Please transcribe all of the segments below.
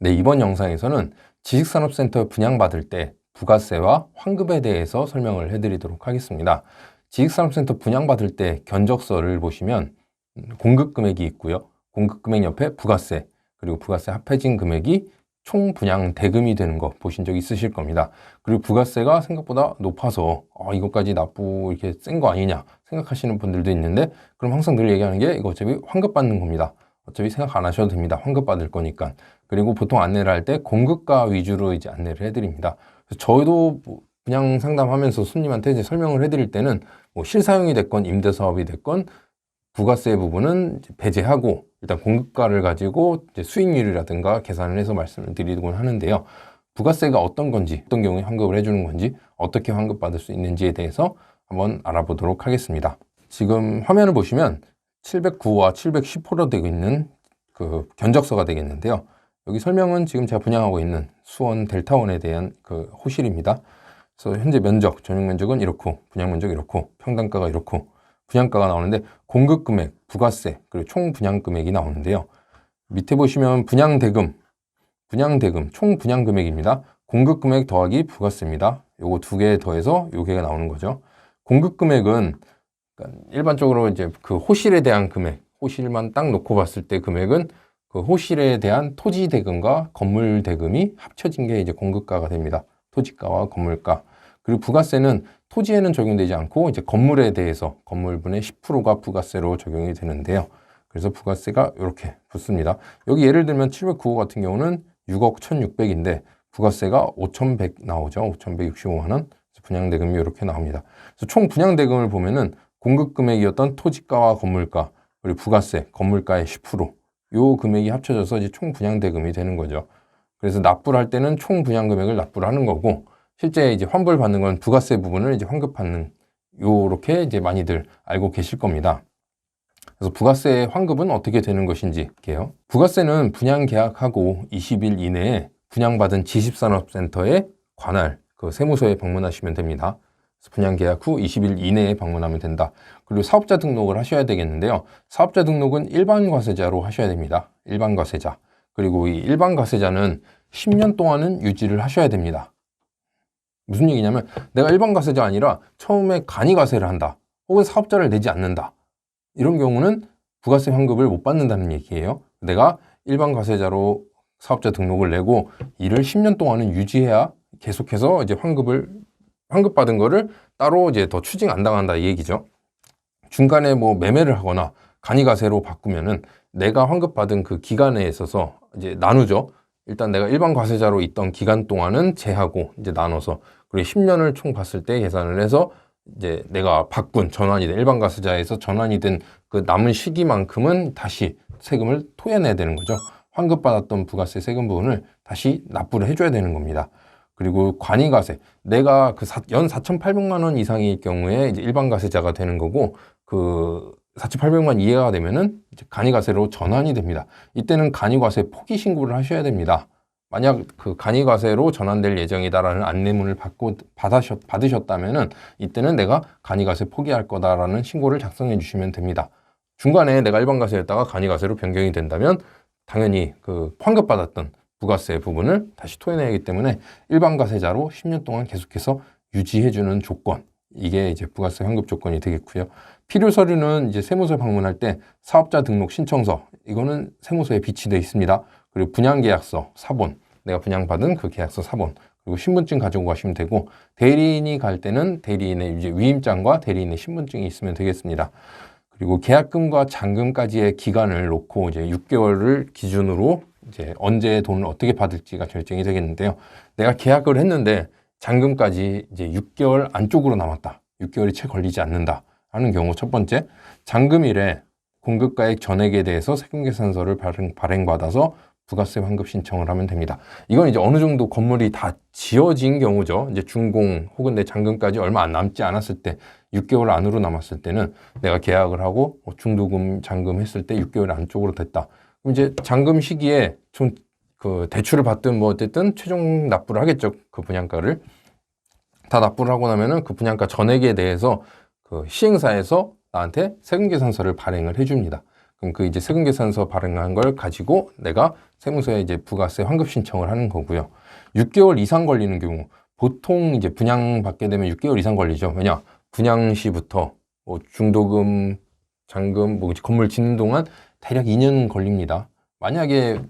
네, 이번 영상에서는 지식산업센터 분양받을 때 부가세와 환급에 대해서 설명을 해드리도록 하겠습니다. 지식산업센터 분양받을 때 견적서를 보시면 음, 공급 금액이 있고요. 공급 금액 옆에 부가세, 그리고 부가세 합해진 금액이 총 분양 대금이 되는 거 보신 적 있으실 겁니다. 그리고 부가세가 생각보다 높아서 아, 이것까지 납부 이렇게 센 거 아니냐 생각하시는 분들도 있는데 그럼 항상 늘 얘기하는 게 이거 어차피 환급 받는 겁니다. 어차피 생각 안 하셔도 됩니다. 환급 받을 거니까. 그리고 보통 안내를 할 때 공급가 위주로 이제 안내를 해드립니다. 저희도 뭐 분양 상담하면서 손님한테 이제 설명을 해드릴 때는 뭐 실사용이 됐건 임대 사업이 됐건 부가세 부분은 배제하고 일단 공급가를 가지고 수익률이라든가 계산을 해서 말씀을 드리곤 하는데요. 부가세가 어떤 건지, 어떤 경우에 환급을 해주는 건지, 어떻게 환급받을 수 있는지에 대해서 한번 알아보도록 하겠습니다. 지금 화면을 보시면 709와 710호로 되고 있는 그 견적서가 되겠는데요. 여기 설명은 지금 제가 분양하고 있는 수원 델타원에 대한 그 호실입니다. 그래서 현재 면적, 전용 면적은 이렇고, 분양 면적 이렇고, 평당가가 이렇고, 분양가가 나오는데 공급 금액, 부가세, 그리고 총 분양 금액이 나오는데요. 밑에 보시면 분양 대금, 분양 대금, 총 분양 금액입니다. 공급 금액 더하기 부가세입니다. 요거 두 개 더해서 요게가 나오는 거죠. 공급 금액은 그러니까 일반적으로 이제 그 호실에 대한 금액, 호실만 딱 놓고 봤을 때 금액은 그 호실에 대한 토지 대금과 건물 대금이 합쳐진 게 이제 공급가가 됩니다. 토지가와 건물가. 그리고 부가세는 토지에는 적용되지 않고 이제 건물에 대해서 건물분의 10%가 부가세로 적용이 되는데요. 그래서 부가세가 이렇게 붙습니다. 여기 예를 들면 709호 같은 경우는 6억 1,600인데 부가세가 5,100 나오죠. 5,165만 원. 분양 대금이 이렇게 나옵니다. 그래서 총 분양 대금을 보면은 공급 금액이었던 토지가와 건물가 그리고 부가세, 건물가의 10%, 요 금액이 합쳐져서 이제 총 분양 대금이 되는 거죠. 그래서 납부를 할 때는 총 분양 금액을 납부를 하는 거고 실제 이제 환불 받는 건 부가세 부분을 이제 환급 받는 요렇게 이제 많이들 알고 계실 겁니다. 그래서 부가세 환급은 어떻게 되는 것인지 볼게요. 부가세는 분양 계약하고 20일 이내에 분양받은 지식산업센터에 관할 그 세무서에 방문하시면 됩니다. 분양 계약 후 20일 이내에 방문하면 된다. 그리고 사업자 등록을 하셔야 되겠는데요. 사업자 등록은 일반 과세자로 하셔야 됩니다. 일반 과세자. 그리고 이 일반 과세자는 10년 동안은 유지를 하셔야 됩니다. 무슨 얘기냐면 내가 일반 과세자 아니라 처음에 간이 과세를 한다. 혹은 사업자를 내지 않는다. 이런 경우는 부가세 환급을 못 받는다는 얘기예요. 내가 일반 과세자로 사업자 등록을 내고 이를 10년 동안은 유지해야 계속해서 이제 환급을 환급받은 거를 따로 이제 더 추징 안 당한다 이 얘기죠. 중간에 뭐 매매를 하거나 간이가세로 바꾸면은 내가 환급받은 그 기간에 있어서 이제 나누죠. 일단 내가 일반 과세자로 있던 기간 동안은 제하고 이제 나눠서 그리고 10년을 총 봤을 때 계산을 해서 이제 내가 바꾼 전환이 된 일반 과세자에서 전환이 된 그 남은 시기만큼은 다시 세금을 토해내야 되는 거죠. 환급받았던 부가세 세금 부분을 다시 납부를 해줘야 되는 겁니다. 그리고 관이가세 내가 그 연 4,800만 원 이상일 경우에 이제 일반 가세자가 되는 거고 그 4,800만 이하가 되면은 이제 간이가세로 전환이 됩니다. 이때는 간이과세 포기 신고를 하셔야 됩니다. 만약 그 간이과세로 전환될 예정이다라는 안내문을 받고 받으셨, 받으셨다면은 이때는 내가 간이과세 포기할 거다라는 신고를 작성해 주시면 됩니다. 중간에 내가 일반 과세였다가 간이과세로 변경이 된다면 당연히 그 환급 받았던 부가세 부분을 다시 토해내야 하기 때문에 일반 과세자로 10년 동안 계속해서 유지해주는 조건 이게 이제 부가세 환급 조건이 되겠고요. 필요 서류는 이제 세무서에 방문할 때 사업자 등록 신청서 이거는 세무서에 비치되어 있습니다. 그리고 분양계약서 사본 내가 분양받은 그 계약서 사본 그리고 신분증 가지고 가시면 되고 대리인이 갈 때는 대리인의 이제 위임장과 대리인의 신분증이 있으면 되겠습니다. 그리고 계약금과 잔금까지의 기간을 놓고 이제 6개월을 기준으로 이제 언제 돈을 어떻게 받을지가 결정이 되겠는데요. 내가 계약을 했는데 잔금까지 이제 6개월 안쪽으로 남았다. 6개월이 채 걸리지 않는다. 하는 경우 첫 번째, 잔금일에 공급가액 전액에 대해서 세금 계산서를 발행, 발행받아서 부가세 환급 신청을 하면 됩니다. 이건 이제 어느 정도 건물이 다 지어진 경우죠. 이제 준공 혹은 내 잔금까지 얼마 안 남지 않았을 때 6개월 안으로 남았을 때는 내가 계약을 하고 뭐 중도금 잔금 했을 때 6개월 안쪽으로 됐다. 그럼 이제 잔금 시기에 좀 그 대출을 받든 뭐 어쨌든 최종 납부를 하겠죠. 그 분양가를 다 납부를 하고 나면은 그 분양가 전액에 대해서 그 시행사에서 나한테 세금 계산서를 발행을 해줍니다. 그럼 그 이제 세금 계산서 발행한 걸 가지고 내가 세무서에 이제 부가세 환급 신청을 하는 거고요. 6개월 이상 걸리는 경우 보통 이제 분양 받게 되면 6개월 이상 걸리죠. 왜냐? 분양 시부터 뭐 중도금, 잔금, 뭐 건물 짓는 동안 대략 2년 걸립니다. 만약에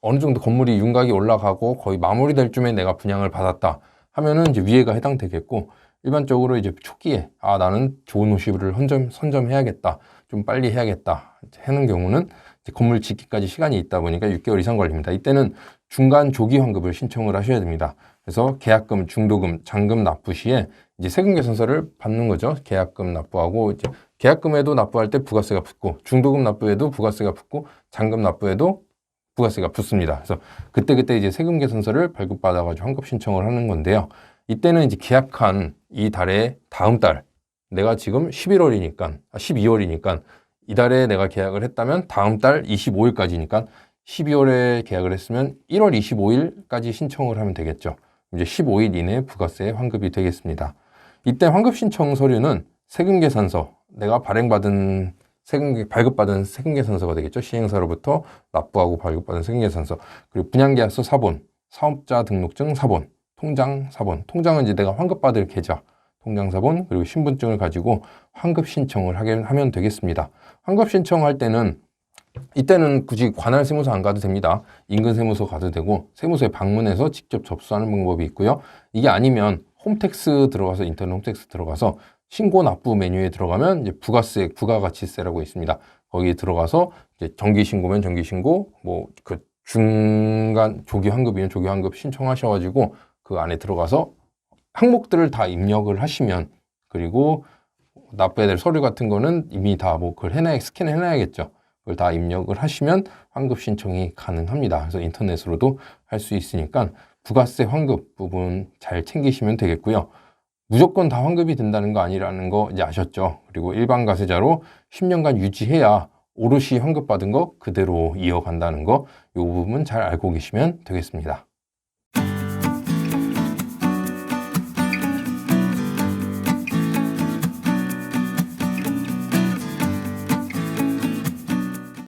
어느 정도 건물이 윤곽이 올라가고 거의 마무리될 쯤에 내가 분양을 받았다 하면은 이제 위에가 해당되겠고 일반적으로 이제 초기에 아 나는 좋은 호시브를 선점, 선점해야겠다 좀 빨리 해야겠다 하는 경우는 건물 짓기까지 시간이 있다 보니까 6개월 이상 걸립니다. 이때는 중간 조기 환급을 신청을 하셔야 됩니다. 그래서 계약금, 중도금, 잔금 납부 시에 이제 세금 계산서를 받는 거죠. 계약금 납부하고 이제 계약금에도 납부할 때 부가세가 붙고 중도금 납부에도 부가세가 붙고 잔금 납부에도 부가세가 붙습니다. 그래서 그때 그때 이제 세금 계산서를 발급받아가지고 환급 신청을 하는 건데요. 이때는 이제 계약한 이 달의 다음 달, 내가 지금 11월이니까, 12월이니까 이달에 내가 계약을 했다면 다음 달 25일까지니까 12월에 계약을 했으면 1월 25일까지 신청을 하면 되겠죠. 이제 15일 이내 부가세 환급이 되겠습니다. 이때 환급 신청 서류는 세금 계산서, 내가 발행받은 세금 발급받은 세금 계산서가 되겠죠. 시행사로부터 납부하고 발급받은 세금 계산서, 그리고 분양계약서 사본, 사업자 등록증 사본, 통장 사본. 통장은 이제 내가 환급받을 계좌, 통장 사본, 그리고 신분증을 가지고 환급 신청을 하게 하면 되겠습니다. 환급 신청할 때는 이때는 굳이 관할 세무서 안 가도 됩니다. 인근 세무서 가도 되고 세무서에 방문해서 직접 접수하는 방법이 있고요. 이게 아니면 홈택스 들어가서 인터넷 홈택스 들어가서 신고 납부 메뉴에 들어가면 이제 부가세, 부가가치세라고 있습니다. 거기에 들어가서 이제 정기 신고면 정기 신고, 뭐 그 중간 조기 환급이면 조기 환급 신청하셔가지고 그 안에 들어가서 항목들을 다 입력을 하시면 그리고 납부해야 될 서류 같은 거는 이미 다 뭐 그걸 해놔 스캔 해놔야겠죠. 그걸 다 입력을 하시면 환급 신청이 가능합니다. 그래서 인터넷으로도 할 수 있으니까 부가세 환급 부분 잘 챙기시면 되겠고요. 무조건 다 환급이 된다는 거 아니라는 거 이제 아셨죠? 그리고 일반 가세자로 10년간 유지해야 오롯이 환급받은 거 그대로 이어간다는 거, 이 부분 잘 알고 계시면 되겠습니다.